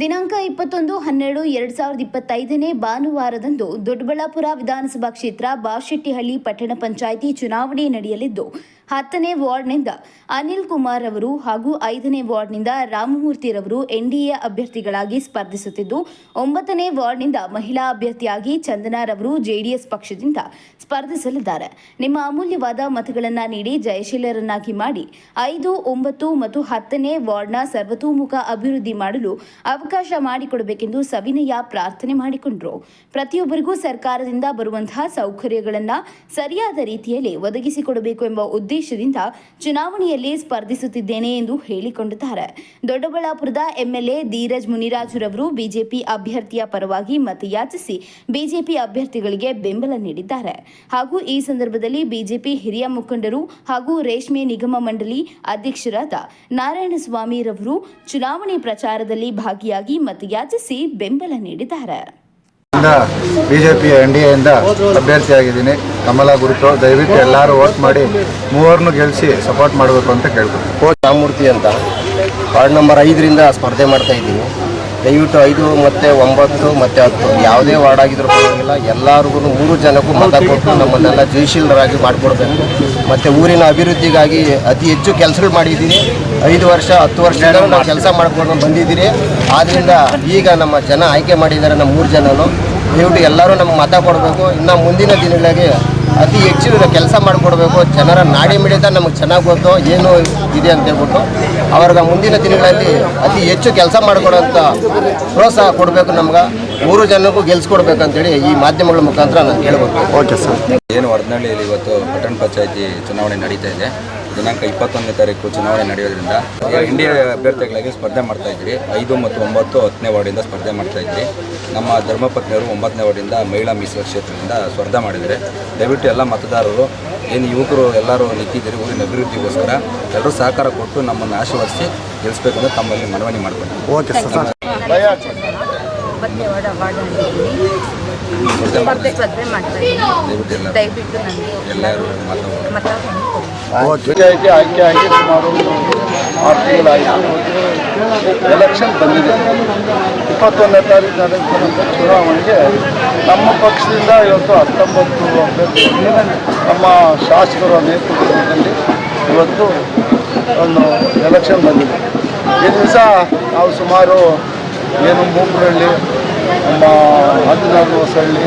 ದಿನಾಂಕ ಇಪ್ಪತ್ತೊಂದು, ಹನ್ನೆರಡು, ಎರಡ್ ಸಾವಿರದ ಇಪ್ಪತ್ತೈದನೇ ಭಾನುವಾರದಂದು ದೊಡ್ಡಬಳ್ಳಾಪುರ ವಿಧಾನಸಭಾ ಕ್ಷೇತ್ರ ಬಾಶೆಟ್ಟಿಹಳ್ಳಿ ಪಟ್ಟಣ ಪಂಚಾಯಿತಿ ಚುನಾವಣೆ ನಡೆಯಲಿದ್ದು ಹತ್ತನೇ ವಾರ್ಡ್ನಿಂದ ಅನಿಲ್ ಕುಮಾರ್ ಅವರು ಹಾಗೂ ಐದನೇ ವಾರ್ಡ್ನಿಂದ ರಾಮಮೂರ್ತಿರವರು ಎನ್ಡಿಎ ಅಭ್ಯರ್ಥಿಗಳಾಗಿ ಸ್ಪರ್ಧಿಸುತ್ತಿದ್ದು, ಒಂಬತ್ತನೇ ವಾರ್ಡ್ನಿಂದ ಮಹಿಳಾ ಅಭ್ಯರ್ಥಿಯಾಗಿ ಚಂದನಾರವರು ಜೆಡಿಎಸ್ ಪಕ್ಷದಿಂದ ಸ್ಪರ್ಧಿಸಲಿದ್ದಾರೆ. ನಿಮ್ಮ ಅಮೂಲ್ಯವಾದ ಮತಗಳನ್ನು ನೀಡಿ ಜಯಶೀಲರನ್ನಾಗಿ ಮಾಡಿ, ಐದು, ಒಂಬತ್ತು ಮತ್ತು ಹತ್ತನೇ ವಾರ್ಡ್ನ ಸರ್ವತೋಮುಖ ಅಭಿವೃದ್ಧಿ ಮಾಡಲು ಅವಕಾಶ ಮಾಡಿಕೊಡಬೇಕೆಂದು ಸವಿನಯ ಪ್ರಾರ್ಥನೆ ಮಾಡಿಕೊಂಡರು. ಪ್ರತಿಯೊಬ್ಬರಿಗೂ ಸರ್ಕಾರದಿಂದ ಬರುವಂತಹ ಸೌಕರ್ಯಗಳನ್ನು ಸರಿಯಾದ ರೀತಿಯಲ್ಲಿ ಒದಗಿಸಿಕೊಡಬೇಕು ಎಂಬ ಉದ್ದೇಶದಿಂದ ಚುನಾವಣೆಯಲ್ಲಿ ಸ್ಪರ್ಧಿಸುತ್ತಿದ್ದೇನೆ ಎಂದು ಹೇಳಿಕೊಂಡಿದ್ದಾರೆ. ದೊಡ್ಡಬಳ್ಳಾಪುರದ ಎಂಎಲ್ಎ ಧೀರಜ್ ಮುನಿರಾಜುರವರು ಬಿಜೆಪಿ ಅಭ್ಯರ್ಥಿಯ ಪರವಾಗಿ ಮತಯಾಚಿಸಿ ಬಿಜೆಪಿ ಅಭ್ಯರ್ಥಿಗಳಿಗೆ ಬೆಂಬಲ ನೀಡಿದ್ದಾರೆ. ಹಾಗೂ ಈ ಸಂದರ್ಭದಲ್ಲಿ ಬಿಜೆಪಿ ಹಿರಿಯ ಮುಖಂಡರು ಹಾಗೂ ರೇಷ್ಮೆ ನಿಗಮ ಮಂಡಳಿ ಅಧ್ಯಕ್ಷರಾದ ನಾರಾಯಣಸ್ವಾಮಿರವರು ಚುನಾವಣೆ ಪ್ರಚಾರದಲ್ಲಿ ಭಾಗಿಯಾಗಿ ಮತಯಾಚಿಸಿ ಬೆಂಬಲ ನೀಡಿದ್ದಾರೆ. ಬಿ ಜೆ ಪಿಯ ಎನ್ ಡಿ ಎಯಿಂದ ಅಭ್ಯರ್ಥಿಯಾಗಿದ್ದೀನಿ. ಕಮಲ ಗುರುತು ದಯವಿಟ್ಟು ಎಲ್ಲರೂ ವೋಟ್ ಮಾಡಿ ಮೂವರನ್ನು ಗೆಲ್ಲಿಸಿ ಸಪೋರ್ಟ್ ಮಾಡಬೇಕು ಅಂತ ಕೇಳ್ಬೋದು ಕೋಚ್ ರಾಮಮೂರ್ತಿ ಅಂತ. ವಾರ್ಡ್ ನಂಬರ್ ಐದರಿಂದ ಸ್ಪರ್ಧೆ ಮಾಡ್ತಾ ಇದ್ದೀನಿ. ದಯವಿಟ್ಟು ಐದು ಮತ್ತು ಒಂಬತ್ತು ಮತ್ತು ಹತ್ತು, ಯಾವುದೇ ವಾರ್ಡ್ ಆಗಿದ್ರೂ ಪರವಾಗಿಲ್ಲ. ಎಲ್ಲರಿಗೂ ಮೂರು ಜನಕ್ಕೂ ಮತ ಕೊಟ್ಟು ನಮ್ಮನ್ನೆಲ್ಲ ಜಯಶೀಲರಾಗಿ ಮಾಡಿಕೊಡ್ಬೇಕು. ಮತ್ತು ಊರಿನ ಅಭಿವೃದ್ಧಿಗಾಗಿ ಅತಿ ಹೆಚ್ಚು ಕೆಲಸಗಳು ಮಾಡಿದ್ದೀನಿ ಐದು ವರ್ಷ ಹತ್ತು ವರ್ಷ ನಾವು ಕೆಲಸ ಮಾಡ್ಕೊಂಡು ಬಂದಿದ್ದೀರಿ. ಆದ್ದರಿಂದ ಈಗ ನಮ್ಮ ಜನ ಆಯ್ಕೆ ಮಾಡಿದ್ದಾರೆ ನಮ್ಮ ಮೂರು ಜನನು. ದಯವಿಟ್ಟು ಎಲ್ಲರೂ ನಮ್ಗೆ ಮತ ಕೊಡಬೇಕು. ಇನ್ನು ಮುಂದಿನ ದಿನಗಳಿಗೆ ಅತಿ ಹೆಚ್ಚು ಕೆಲಸ ಮಾಡಿಕೊಡ್ಬೇಕು. ಜನರ ನಾಡಿ ಮಿಡಿತ ನಮಗೆ ಚೆನ್ನಾಗಿ ಗೊತ್ತು ಏನು ಇದೆ ಅಂತ ಹೇಳ್ಬಿಟ್ಟು ಅವ್ರಿಗೆ ಮುಂದಿನ ದಿನಗಳಲ್ಲಿ ಅತಿ ಹೆಚ್ಚು ಕೆಲಸ ಮಾಡಿಕೊಡೋಂಥ ಪ್ರೋತ್ಸಾಹ ಕೊಡಬೇಕು ನಮ್ಗೆ. ಮೂರು ಜನಕ್ಕೂ ಗೆಲ್ಸ್ಕೊಡ್ಬೇಕಂತೇಳಿ ಈ ಮಾಧ್ಯಮಗಳ ಮುಖಾಂತರ ನಾನು ಕೇಳಬೇಕು ಓಕೆ ಸರ್. ಏನು ವರ್ಧನಹಳ್ಳಿಯಲ್ಲಿ ಇವತ್ತು ಪಟ್ಟಣ ಪಂಚಾಯತಿ ಚುನಾವಣೆ ನಡೀತಾ ಇದೆ. ದಿನಾಂಕ ಇಪ್ಪತ್ತೊಂದನೇ ತಾರೀಕು ಚುನಾವಣೆ ನಡೆಯೋದ್ರಿಂದ ಇಂಡಿಯಾ ಅಭ್ಯರ್ಥಿಗಳಿಗೆ ಸ್ಪರ್ಧೆ ಮಾಡ್ತಾ ಇದ್ರಿ ಐದು ಮತ್ತು ಒಂಬತ್ತು ಹತ್ತನೇ ವಾರ್ಡಿಂದ ಸ್ಪರ್ಧೆ ಮಾಡ್ತಾ ಇದ್ರಿ ನಮ್ಮ ಧರ್ಮಪತ್ನಿಯವರು ಒಂಬತ್ತನೇ ವಾರ್ಡಿಂದ ಮಹಿಳಾ ಮೀಸಲು ಕ್ಷೇತ್ರದಿಂದ ಸ್ಪರ್ಧೆ ಮಾಡಿದರೆ ದಯವಿಟ್ಟು ಎಲ್ಲ ಮತದಾರರು ಏನು ಯುವಕರು ಎಲ್ಲರೂ ನಿಂತಿದ್ದೀರಿ ಊರಿನ ಅಭಿವೃದ್ಧಿಗೋಸ್ಕರ ಎಲ್ಲರೂ ಸಹಕಾರ ಕೊಟ್ಟು ನಮ್ಮನ್ನು ಆಶೀರ್ವದಿಸಿ ಗೆಲ್ಲಿಸಬೇಕು ಅಂತ ತಮ್ಮಲ್ಲಿ ಮನವಿ ಮಾಡ್ಕೊಂಡು ಓಕೆ ಸರ್. ಒಂಬತ್ತನೇ ವಾರ್ಡ್ ಅವಾರ್ಡ್ ಸ್ಪರ್ಧೆ ಸ್ಪರ್ಧೆ ಮಾಡ್ತಾ ಇದ್ದೀನಿ. ದಯವಿಟ್ಟು ಆರು ಎಲೆಕ್ಷನ್ ಬಂದಿದೆ. ಇಪ್ಪತ್ತೊಂದನೇ ತಾರೀಕು ನಡೆಯುತ್ತಿರುವಂಥ ಚುನಾವಣೆಗೆ ನಮ್ಮ ಪಕ್ಷದಿಂದ ಇವತ್ತು ಹತ್ತೊಂಬತ್ತು ಅಭ್ಯರ್ಥಿ ನಮ್ಮ ಶಾಸಕರ ನೇತೃತ್ವದಲ್ಲಿ ಇವತ್ತು ಒಂದು ಎಲೆಕ್ಷನ್ ಬಂದಿದೆ. ಈ ದಿವಸ ನಾವು ಸುಮಾರು ಏನು ಮೂಗುರಳ್ಳಿ ನಮ್ಮ ಹದಿನಾರು ಹೊಸಳ್ಳಿ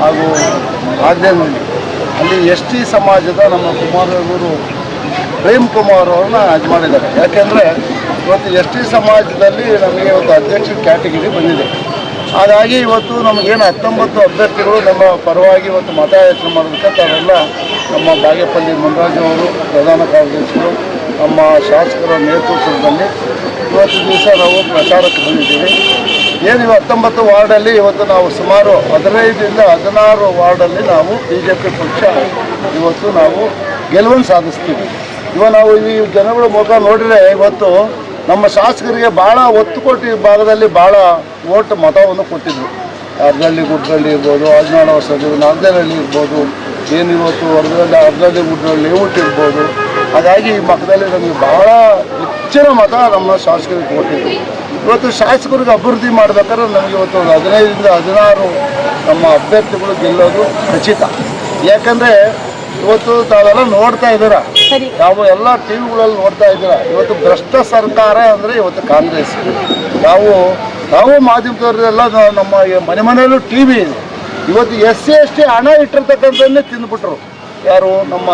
ಹಾಗೂ ಆದ್ಯನಹಳ್ಳಿ. ಅಲ್ಲಿ ಎಸ್ ಟಿ ಸಮಾಜದ ನಮ್ಮ ಕುಮಾರವರು ಪ್ರೇಮ್ ಕುಮಾರ್ ಅವ್ರನ್ನ ಇದು ಮಾಡಿದ್ದಾರೆ ಯಾಕೆಂದರೆ ಇವತ್ತು ಎಸ್ ಟಿ ಸಮಾಜದಲ್ಲಿ ನಮಗೆ ಇವತ್ತು ಅಧ್ಯಕ್ಷ ಕ್ಯಾಟಗಿರಿ ಬಂದಿದೆ. ಹಾಗಾಗಿ ಇವತ್ತು ನಮಗೇನು ಹತ್ತೊಂಬತ್ತು ಅಭ್ಯರ್ಥಿಗಳು ನಮ್ಮ ಪರವಾಗಿ ಇವತ್ತು ಮತಯಾಚನೆ ಮಾಡಬೇಕಂತ ಅವರೆಲ್ಲ ನಮ್ಮ ಬಾಗೇಪಲ್ಲಿ ಮುನ್ರಾಜು ಅವರು, ಪ್ರಧಾನ ಕಾರ್ಯದರ್ಶಿಗಳು, ನಮ್ಮ ಶಾಸಕರ ನೇತೃತ್ವದಲ್ಲಿ ಇವತ್ತು ದಿವಸ ನಾವು ಪ್ರಚಾರಕ್ಕೆ ಬಂದಿದ್ದೀವಿ. ಏನು ಹತ್ತೊಂಬತ್ತು ವಾರ್ಡಲ್ಲಿ ಇವತ್ತು ನಾವು ಸುಮಾರು ಹದಿನೈದರಿಂದ ಹದಿನಾರು ವಾರ್ಡಲ್ಲಿ ನಾವು ಬಿ ಜೆ ಪಿ ಪಕ್ಷ ಇವತ್ತು ನಾವು ಗೆಲುವನ್ನು ಸಾಧಿಸ್ತೀವಿ. ಇವ ನಾವು ಈ ಜನಗಳ ಮುಖ ನೋಡಿದರೆ ಇವತ್ತು ನಮ್ಮ ಶಾಸಕರಿಗೆ ಭಾಳ ಒತ್ತು ಕೊಟ್ಟು ಭಾಗದಲ್ಲಿ ಭಾಳ ಓಟ್ ಮತವನ್ನು ಕೊಟ್ಟಿದ್ದರು ಅರ್ಧಳ್ಳಿ ಗುಡ್ಡಳ್ಳಿ ಇರ್ಬೋದು, ಹದಿನಾರು ವರ್ಷದ್ದು ನಾಲ್ಕೇನಹಳ್ಳಿ ಇರ್ಬೋದು ಏನು ಇವತ್ತು ಹೊರಗಡೆ ಅರ್ಧಳ್ಳಿ ಗುಡ್ಡಳ್ಳಿ ಊಟ ಇರ್ಬೋದು. ಹಾಗಾಗಿ ಈ ಮಕ್ಕದಲ್ಲಿ ನಮಗೆ ಭಾಳ ಹೆಚ್ಚಿನ ಮತ ನಮ್ಮ ಶಾಸಕರಿಗೆ ಕೊಟ್ಟಿದ್ರು ಇವತ್ತು ಶಾಸಕರಿಗೆ ಅಭಿವೃದ್ಧಿ ಮಾಡ್ಬೇಕಾದ್ರೆ ನಮಗೆ ಇವತ್ತು ಒಂದು ಹದಿನೈದರಿಂದ ಹದಿನಾರು ನಮ್ಮ ಅಭ್ಯರ್ಥಿಗಳು ಗೆಲ್ಲೋದು ಖಚಿತ. ಯಾಕಂದರೆ ಇವತ್ತು ತಾವೆಲ್ಲ ನೋಡ್ತಾ ಇದ್ದೀರ. ನಾವು ಎಲ್ಲ ಟಿ ವಿಗಳಲ್ಲಿ ನೋಡ್ತಾ ಇದ್ದೀರ. ಇವತ್ತು ಭ್ರಷ್ಟ ಸರ್ಕಾರ ಅಂದರೆ ಇವತ್ತು ಕಾಂಗ್ರೆಸ್. ನಾವು ನಾವು ಮಾಧ್ಯಮದವರೆಲ್ಲ ನಮ್ಮ ಮನೆ ಮನೆಯಲ್ಲೂ ಟಿ ವಿ ಇದೆ. ಇವತ್ತು ಎಸ್ ಸಿ ಎಸ್ ಟಿ ಹಣ ಇಟ್ಟಿರ್ತಕ್ಕಂಥದ್ದನ್ನೇ ತಿಂದುಬಿಟ್ರು. ಯಾರು? ನಮ್ಮ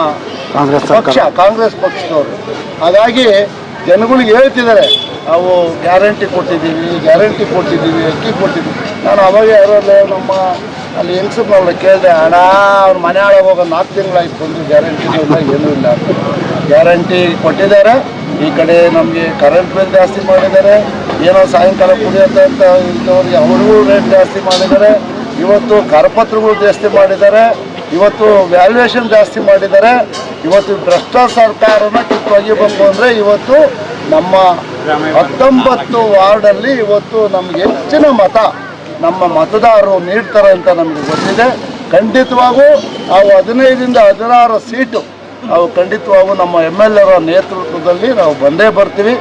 ಪಕ್ಷ ಕಾಂಗ್ರೆಸ್ ಪಕ್ಷದವರು. ಹಾಗಾಗಿ ಜನಗಳಿಗೆ ಹೇಳ್ತಿದ್ದಾರೆ, ನಾವು ಗ್ಯಾರಂಟಿ ಕೊಟ್ಟಿದ್ದೀವಿ ಗ್ಯಾರಂಟಿ ಕೊಟ್ಟಿದ್ದೀವಿ ಅಕ್ಕಿ ಕೊಟ್ಟಿದ್ದೀವಿ. ನಾನು ಅವಾಗ ಯಾರಲ್ಲ ನಮ್ಮ ಅಲ್ಲಿ ಹೆಂಗಸರ್ನವ್ರ ಕೇಳಿದೆ ಹಣ ಅವ್ರ ಮನೆ ಹೋಗೋ ನಾಲ್ಕು ತಿಂಗಳಾಯ್ತು ಬಂದು ಗ್ಯಾರಂಟಿ ಇಲ್ಲ, ಏನೂ ಇಲ್ಲ ಗ್ಯಾರಂಟಿ ಕೊಟ್ಟಿದ್ದಾರೆ, ಈ ಕಡೆ ನಮಗೆ ಕರೆಂಟ್ ಬಿಲ್ ಜಾಸ್ತಿ ಮಾಡಿದ್ದಾರೆ, ಏನೋ ಸಾಯಂಕಾಲ ಅಂತ ಇದ್ದವ್ರಿಗೆ ಅವ್ರಿಗೂ ರೇಟ್ ಜಾಸ್ತಿ ಮಾಡಿದ್ದಾರೆ. ಇವತ್ತು ಕರಪತ್ರಗಳು ಜಾಸ್ತಿ ಮಾಡಿದ್ದಾರೆ. ಇವತ್ತು ವ್ಯಾಲ್ಯೂಯೇಷನ್ ಜಾಸ್ತಿ ಮಾಡಿದ್ದಾರೆ. ಇವತ್ತು ಭ್ರಷ್ಟ ಸರ್ಕಾರನ ಕಿತ್ತೊಗಿಬೇಕು ಅಂದರೆ ಇವತ್ತು ನಮ್ಮ ಹತ್ತೊಂಬತ್ತು ವಾರ್ಡಲ್ಲಿ ಇವತ್ತು ನಮ್ಗೆ ಹೆಚ್ಚಿನ ಮತ ನಮ್ಮ ಮತದಾರರು ನೀಡ್ತಾರೆ ಅಂತ ನಮಗೆ ಗೊತ್ತಿದೆ. ಖಂಡಿತವಾಗೂ ನಾವು ಹದಿನೈದರಿಂದ ಹದಿನಾರು ಸೀಟು ನಾವು ಖಂಡಿತವಾಗೂ ನಮ್ಮ ಎಂ ಎಲ್ ಎರ ನೇತೃತ್ವದಲ್ಲಿ ನಾವು ಬಂದೇ ಬರ್ತೀವಿ.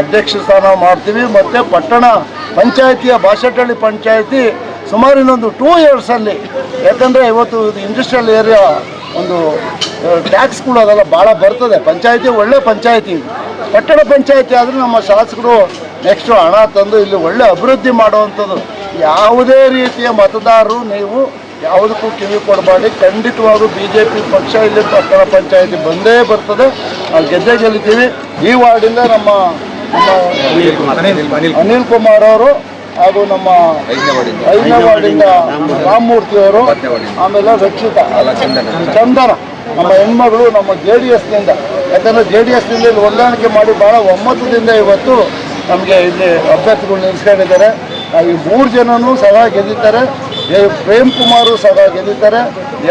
ಅಧ್ಯಕ್ಷ ಸ್ಥಾನ ಮಾಡ್ತೀವಿ. ಮತ್ತು ಪಟ್ಟಣ ಪಂಚಾಯಿತಿಯ ಭಾಷಟಳ್ಳಿ ಪಂಚಾಯತಿ ಸುಮಾರು ಇನ್ನೊಂದು ಟೂ ಇಯರ್ಸಲ್ಲಿ ಯಾಕಂದರೆ ಇವತ್ತು ಇಂಡಸ್ಟ್ರಿಯಲ್ ಏರಿಯಾ ಒಂದು ಟ್ಯಾಕ್ಸ್ ಕೂಡ ಅದೆಲ್ಲ ಭಾಳ ಬರ್ತದೆ. ಪಂಚಾಯತಿ ಒಳ್ಳೆ ಪಂಚಾಯತಿ ಕಟ್ಟಡ ಪಂಚಾಯತಿ ಆದರೆ ನಮ್ಮ ಶಾಸಕರು ನೆಕ್ಸ್ಟು ಹಣ ತಂದು ಇಲ್ಲಿ ಒಳ್ಳೆ ಅಭಿವೃದ್ಧಿ ಮಾಡುವಂಥದ್ದು. ಯಾವುದೇ ರೀತಿಯ ಮತದಾರರು ನೀವು ಯಾವುದಕ್ಕೂ ಕಿವಿ ಕೊಡಬೇಡಿ. ಖಂಡಿತವಾಗೂ ಬಿ ಜೆ ಪಿ ಪಕ್ಷ ಇಲ್ಲಿ ಪಟ್ಟಣ ಪಂಚಾಯತಿ ಬಂದೇ ಬರ್ತದೆ. ನಾವು ಗೆದ್ದೆ ಗೆಲ್ತೀವಿ ಈ ವಾರ್ಡಿಂದ ನಮ್ಮ ಅನಿಲ್ ಕುಮಾರ್ ಅವರು ಹಾಗೂ ನಮ್ಮ ಐದನೇ ವಾರ್ಡಿಂದ ಐದನೇ ವಾರ್ಡಿಂದ ರಾಮಮೂರ್ತಿ ಅವರು ಆಮೇಲೆ ರಕ್ಷಿತ ಚಂದನ ನಮ್ಮ ಹೆಣ್ಮಗಳು ನಮ್ಮ ಜೆ ಡಿ ಎಸ್ನಿಂದ. ಯಾಕಂದರೆ ಜೆ ಡಿ ಎಸ್ನಿಂದ ಇಲ್ಲಿ ಹೊಂದಾಣಿಕೆ ಮಾಡಿ ಭಾಳ ಒಮ್ಮತದಿಂದ ಇವತ್ತು ನಮಗೆ ಇಲ್ಲಿ ಅಭ್ಯರ್ಥಿಗಳು ನಿಲ್ಲಿಸ್ಕೊಂಡಿದ್ದಾರೆ ಆ, ಈ ಮೂರು ಜನನೂ ಸಹ ಗೆದ್ದಿದ್ದಾರೆ. ಪ್ರೇಮ್ ಕುಮಾರು ಸಹ ಗೆದ್ದಿದ್ದಾರೆ.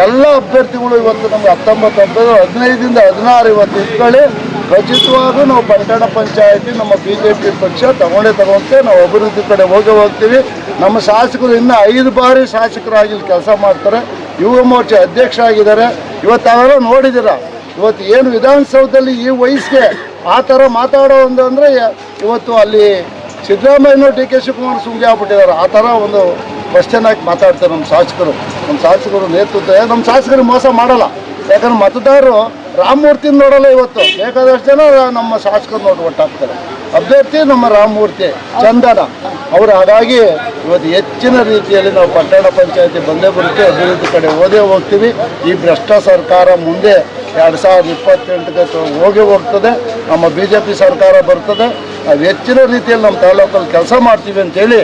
ಎಲ್ಲ ಅಭ್ಯರ್ಥಿಗಳು ಇವತ್ತು ನಮಗೆ ಹತ್ತೊಂಬತ್ತು ಹಬ್ಬದ ಹದಿನೈದಿಂದ ಹದಿನಾರು ಇವತ್ತು ಇಟ್ಕೊಳ್ಳಿ ಖಚಿತವಾಗೂ ನಾವು ಪಟ್ಟಣ ಪಂಚಾಯತಿ, ನಮ್ಮ ಬಿ ಜೆ ಪಿ ಪಕ್ಷ ತಗೊಂಡೇ ತಗೊಂತೆ ನಾವು ಅಭಿವೃದ್ಧಿ ಕಡೆ ಹೋಗಿ ಹೋಗ್ತೀವಿ. ನಮ್ಮ ಶಾಸಕರು ಇನ್ನೂ ಐದು ಬಾರಿ ಶಾಸಕರಾಗಿ ಕೆಲಸ ಮಾಡ್ತಾರೆ. ಯುವ ಮೋರ್ಚೆ ಅಧ್ಯಕ್ಷ ಆಗಿದ್ದಾರೆ ಇವತ್ತು ನೋಡಿದಿರ ಇವತ್ತು ಏನು ವಿಧಾನಸೌಧದಲ್ಲಿ ಈ ವಯಸ್ಸಿಗೆ ಆ ಥರ ಮಾತಾಡೋ ಒಂದು ಅಂದರೆ ಇವತ್ತು ಅಲ್ಲಿ ಸಿದ್ದರಾಮಯ್ಯನೂ ಡಿ ಕೆ ಶಿವಕುಮಾರ್ ಸುಮ್ಮನೆ ಆಗ್ಬಿಟ್ಟಿದ್ದಾರೆ. ಆ ಥರ ಒಂದು ಕ್ವಶನ್ ಆಗಿ ಮಾತಾಡ್ತಾರೆ ನಮ್ಮ ಶಾಸಕರು. ನಮ್ಮ ಶಾಸಕರು ನೇತೃತ್ವ ನಮ್ಮ ಶಾಸಕರು ಮೋಸ ಮಾಡಲ್ಲ. ಯಾಕಂದ್ರೆ ಮತದಾರರು ರಾಮಮೂರ್ತಿ ನೋಡಲ್ಲ ಇವತ್ತು. ಬೇಕಾದಷ್ಟು ಜನ ನಮ್ಮ ಶಾಸಕರು ನೋಡಿ ಒಟ್ಟಾಗ್ತಾರೆ. ಅಭ್ಯರ್ಥಿ ನಮ್ಮ ರಾಮಮೂರ್ತಿ ಚಂದನ. ಅವರು ಹಾಗಾಗಿ ಇವತ್ತು ಹೆಚ್ಚಿನ ರೀತಿಯಲ್ಲಿ ನಾವು ಪಟ್ಟಣ ಪಂಚಾಯತಿ ಬಂದೇ ಬರುತ್ತೆ ಅಭಿವೃದ್ಧಿ ಕಡೆ ಓದೇ ಹೋಗ್ತೀವಿ. ಈ ಭ್ರಷ್ಟ ಸರ್ಕಾರ ಮುಂದೆ ಎರಡು ಸಾವಿರದ ಇಪ್ಪತ್ತೆಂಟಕ್ಕೆ ಹೋಗಿ ಹೋಗ್ತದೆ. ನಮ್ಮ ಬಿ ಜೆ ಪಿ ಸರ್ಕಾರ ಬರ್ತದೆ. ನಾವು ಹೆಚ್ಚಿನ ರೀತಿಯಲ್ಲಿ ನಮ್ಮ ತಾಲೂಕಲ್ಲಿ ಕೆಲಸ ಮಾಡ್ತೀವಿ ಅಂತೇಳಿ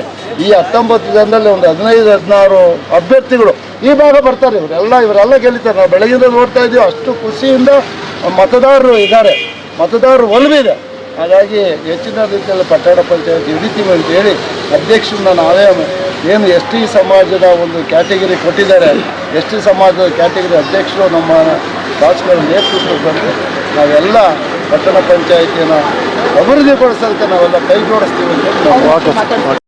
ಈ ಹತ್ತೊಂಬತ್ತು ಜನದಲ್ಲಿ ಒಂದು ಹದಿನೈದು, ಹದಿನಾರು ಅಭ್ಯರ್ಥಿಗಳು ಈ ಭಾಗ ಬರ್ತಾರೆ. ಇವರೆಲ್ಲ ಇವರೆಲ್ಲ ಗೆಲ್ಲಿತಾರೆ. ನಾವು ಬೆಳಗಿಂದ ನೋಡ್ತಾ ಇದ್ದೀವಿ ಅಷ್ಟು ಖುಷಿಯಿಂದ ಮತದಾರರು ಇದ್ದಾರೆ. ಮತದಾರರು ಒಲವಿದೆ ಹಾಗಾಗಿ ಹೆಚ್ಚಿನ ರೀತಿಯಲ್ಲಿ ಪಟ್ಟಣ ಪಂಚಾಯತ್ ಹಿಡಿತೀವಿ ಅಂತೇಳಿ ಅಧ್ಯಕ್ಷರನ್ನ ನಾವೇ ಏನು ಎಸ್ ಟಿ ಸಮಾಜದ ಒಂದು ಕ್ಯಾಟಗರಿ ಕೊಟ್ಟಿದ್ದಾರೆ. ಎಸ್ ಟಿ ಸಮಾಜದ ಕ್ಯಾಟಗರಿ ಅಧ್ಯಕ್ಷರು ನಮ್ಮ ಶಾಸಕರ ನೇತೃತ್ವದಲ್ಲಿ ನಾವೆಲ್ಲ ಪಟ್ಟಣ ಪಂಚಾಯಿತಿಯನ್ನು ಅಭಿವೃದ್ಧಿಪಡಿಸೋದಕ್ಕೆ ನಾವೆಲ್ಲ ಕೈ ಜೋಡಿಸ್ತೀವಿ ಅಂತ